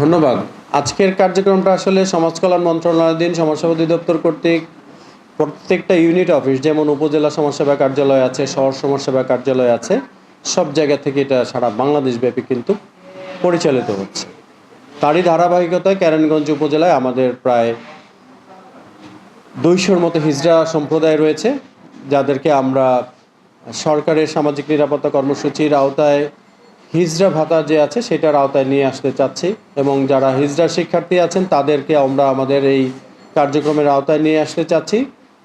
ধন্যবাদ। আজকের কার্যক্রমটা আসলে সমাজ কল্যাণ মন্ত্রণালয়াধীন সমাজসেবা অধিদপ্তর কর্তৃক প্রত্যেকটা ইউনিট অফিস, যেমন উপজেলা সমাজসেবা কার্যালয় আছে, শহর সমাজসেবা কার্যালয় আছে, সব জায়গা থেকে এটা সারা বাংলাদেশ ব্যাপী কিন্তু পরিচালিত হচ্ছে। তারই ধারাবাহিকতায় ক্যারানগঞ্জ উপজেলায় আমাদের প্রায় দুইশোর মতো হিজড়া সম্প্রদায় রয়েছে, যাদেরকে আমরা সরকারের সামাজিক নিরাপত্তা কর্মসূচির আওতায় হিজড়া ভাতা যে আছে সেটার আওতায় নিয়ে আসতে চাচ্ছি এবং যারা হিজড়া শিক্ষার্থী আছেন তাদেরকে আমরা আমাদের এই কার্যক্রমের আওতায় নিয়ে আসতে চাচ্ছি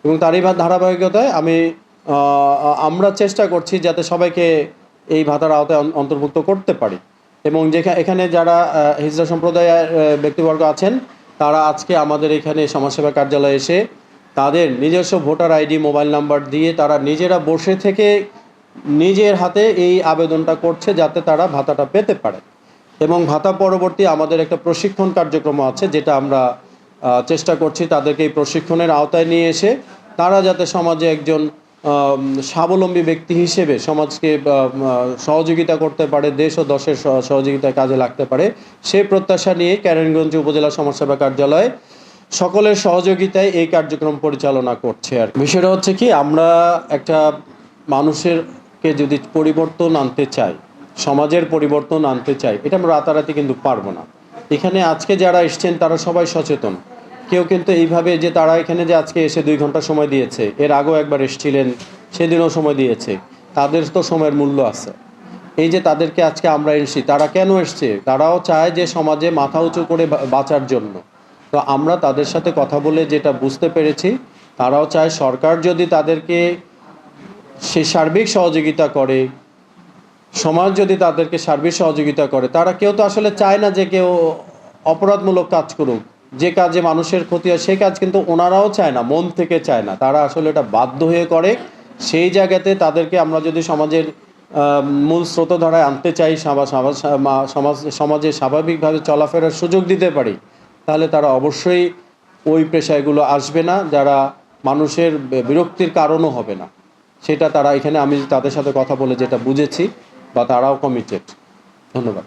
এবং তারই ধারাবাহিকতায় আমি আমরা চেষ্টা করছি যাতে সবাইকে এই ভাতার আওতায় অন্তর্ভুক্ত করতে পারি। এবং যেখানে এখানে যারা হিজড়া সম্প্রদায়ের ব্যক্তিবর্গ আছেন, তারা আজকে আমাদের এখানে সমাজসেবা কার্যালয়ে এসে তাদের নিজস্ব ভোটার আইডি, মোবাইল নাম্বার দিয়ে তারা নিজেরা বসে থেকে নিজের হাতে এই আবেদনটা করছে যাতে তারা ভাতাটা পেতে পারে। এবং ভাতা পরবর্তী আমাদের একটা প্রশিক্ষণ কার্যক্রম আছে, যেটা আমরা চেষ্টা করছি তাদেরকে এই প্রশিক্ষণের আওতায় নিয়ে এসে তারা যাতে সমাজে একজন স্বাবলম্বী ব্যক্তি হিসেবে সমাজকে সহযোগিতা করতে পারে, দেশ ও দশের সহ- সহযোগিতায় কাজে লাগতে পারে সেই প্রত্যাশা নিয়ে ক্যারেনগঞ্জ উপজেলা সমাজসেবা কার্যালয় সকলের সহযোগিতায় এই কার্যক্রম পরিচালনা করছে আর বিষয়টা হচ্ছে কি, আমরা একটা মানুষেরকে যদি পরিবর্তন আনতে চাই সমাজের পরিবর্তন আনতে চাই এটা আমরা রাতারাতি কিন্তু পারব না। এখানে আজকে যারা এসছেন, তারা সবাই সচেতন। কেউ কিন্তু এইভাবে যে তারা এখানে যে আজকে এসে দুই ঘণ্টা সময় দিয়েছে, এর আগেও একবার এসছিলেন, সেদিনও সময় দিয়েছে, তাদের তো সময়ের মূল্য আছে। এই যে তাদেরকে আজকে আমরা এসেছি, তারা কেন এসছে? তারাও চায় যে সমাজে মাথা উঁচু করে বাঁচার জন্য। তো আমরা তাদের সাথে কথা বলে যেটা বুঝতে পেরেছি, তারাও চায় সরকার যদি তাদেরকে সে সার্বিক সহযোগিতা করে, সমাজ যদি তাদেরকে সার্বিক সহযোগিতা করে, তারা কেউ তো আসলে চায় না যে কেউ অপরাধমূলক কাজ করুক। যে কাজে মানুষের ক্ষতি হয় সেই কাজ কিন্তু ওনারাও চায় না, মন থেকে চায় না। তারা আসলে এটা বাধ্য হয়ে করে। সেই জায়গাতে তাদেরকে আমরা যদি সমাজের মূল স্রোতধারায় আনতে চাই সমাজ সমাজ স্বাভাবিকভাবে চলাফেরার সুযোগ দিতে পারি, তাহলে তারা অবশ্যই ওই পেশাগুলো আসবে না, যারা মানুষের বিরক্তির কারণও হবে না। সেটা তারা এখানে আমি তাদের সাথে কথা বলে যেটা বুঝেছি বা তারাও কমিটেড ধন্যবাদ।